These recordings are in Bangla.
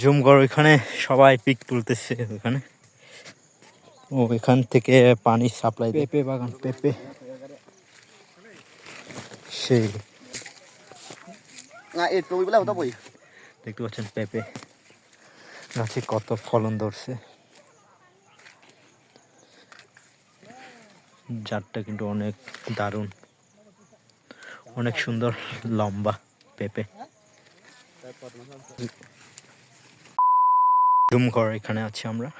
জুম কর ওইখানে সবাই পিক তুলতেছে ওখানে ও এখান থেকে পানি সাপ্লাই পেঁপে বাগান পেঁপে। সেই. দেখতে পাচ্ছেন পেঁপে। গাছে কত ফলন ধরছে। জাতটা কিন্তু অনেক দারুণ। অনেক সুন্দর লম্বা পেঁপে। জুম কর এখানে আছি আমরা।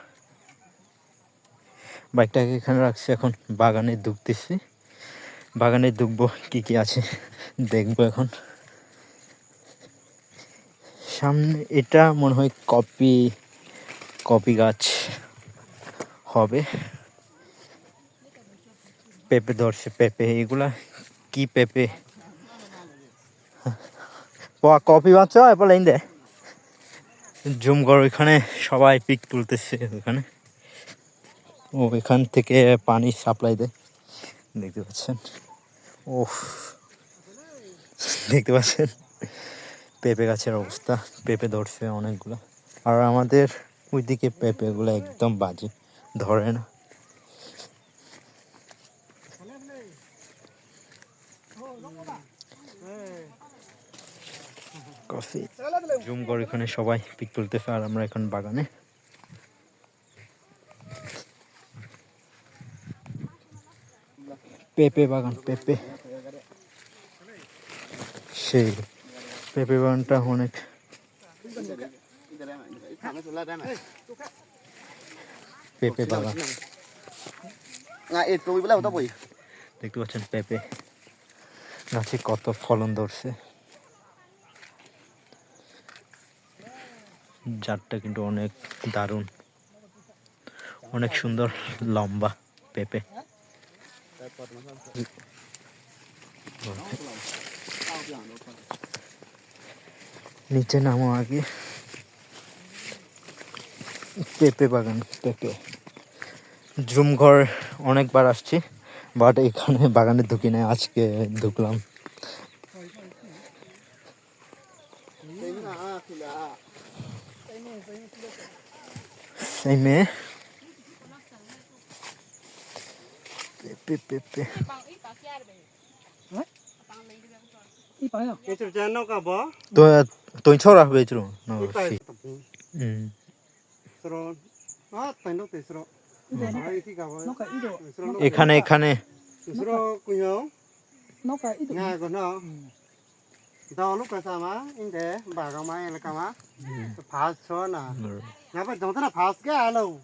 বাইকটাকে এখানে রাখছি, এখন বাগানে ঢুকতেছি বাগানে ঢুকবো কি কি আছে দেখব এখন। সামনে এটা মনে হয় কপি কপি গাছ হবে। পেঁপে ধরছে, পেঁপে, এগুলা কি পেঁপে? কপি বাচ্চা এরপর লাইন দে। জুম কর ওইখানে সবাই পিক তুলতেছে ওখানে ও, এখান থেকে পানি সাপ্লাই দেয়। দেখতে পাচ্ছেন? ও দেখতে পাচ্ছেন? পেঁপে গাছের অবস্থা। পেঁপে ধরছে অনেকগুলো। আর আমাদের ওইদিকে পেঁপেগুলো একদম বাজে। ধরে না। কফি। জুম করে এখানে সবাই পিক তুলতেছে আর আমরা এখন বাগানে। পেঁপে বাগান পেঁপে। সেই পেঁপে বাগানটা অনেক. পেঁপে বাগান. দেখতে পাচ্ছেন পেঁপে। গাছে কত ফলন ধরছে। জাতটা কিন্তু অনেক দারুণ। অনেক সুন্দর, লম্বা, পেঁপে। নিচে নামো আগে। পেঁপে বাগান, পেঁপে। ঘর অনেকবার আসছি, বাট এখানে বাগানে ঢুকি নাই, আজকে ঢুকলাম। Amen. 빼빼빼빼. 이봐요. 이쪽 제노가 뭐? 또 또인처라 왜 저러? 너 씨. 음. 서로 아, 타이노 테스로. 이카네 이카네. 서로 그냥. 너가 이도. 나 그나. જવાનું કસામાં ઇન દે બાગામાં એ લકામાં ફાસ્ટ છો ના ના પણ જમતા ફાસ્ટ કે હાલવું